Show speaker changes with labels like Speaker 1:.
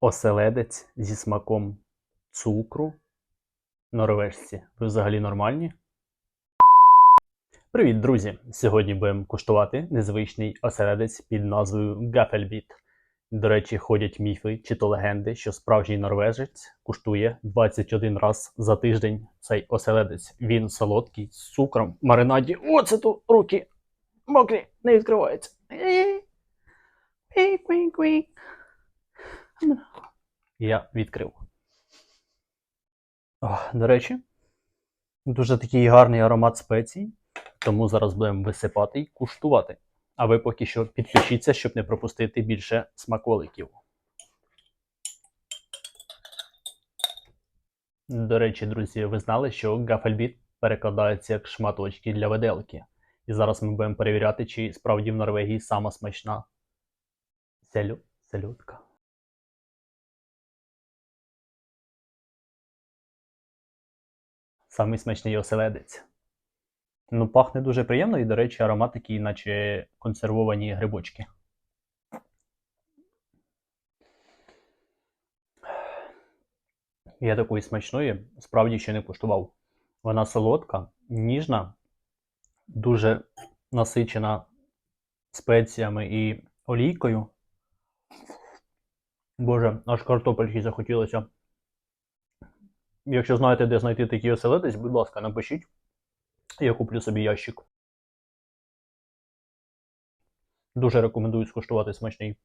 Speaker 1: Оселедець зі смаком цукру. Норвежці. Ви взагалі нормальні? Привіт, друзі! Сьогодні будемо куштувати незвичний оселедець під назвою Гафельбіт. До речі, ходять міфи чи то легенди, що справжній норвежець куштує 21 раз за тиждень цей оселедець. Він солодкий, з цукром, маринаді. Тут руки мокрі, не відкриваються. Я відкрив. О, до речі, дуже такий гарний аромат спецій, тому зараз будемо висипати і куштувати. А ви поки що підпишіться, щоб не пропустити більше смаколиків. До речі, друзі, ви знали, що гафельбіт перекладається як шматочки для виделки. І зараз ми будемо перевіряти, чи справді в Норвегії сама смачна селю... селюдка. Самий смачний оселедець. Ну, пахне дуже приємно і, до речі, аромат такий, наче консервовані грибочки. Я такої смачної справді ще не куштував. Вона солодка, ніжна, дуже насичена спеціями і олійкою. Боже, аж картопельки захотілося. Якщо знаєте, де знайти такі оселедець, будь ласка, напишіть. Я куплю собі ящик. Дуже рекомендую скуштувати смачний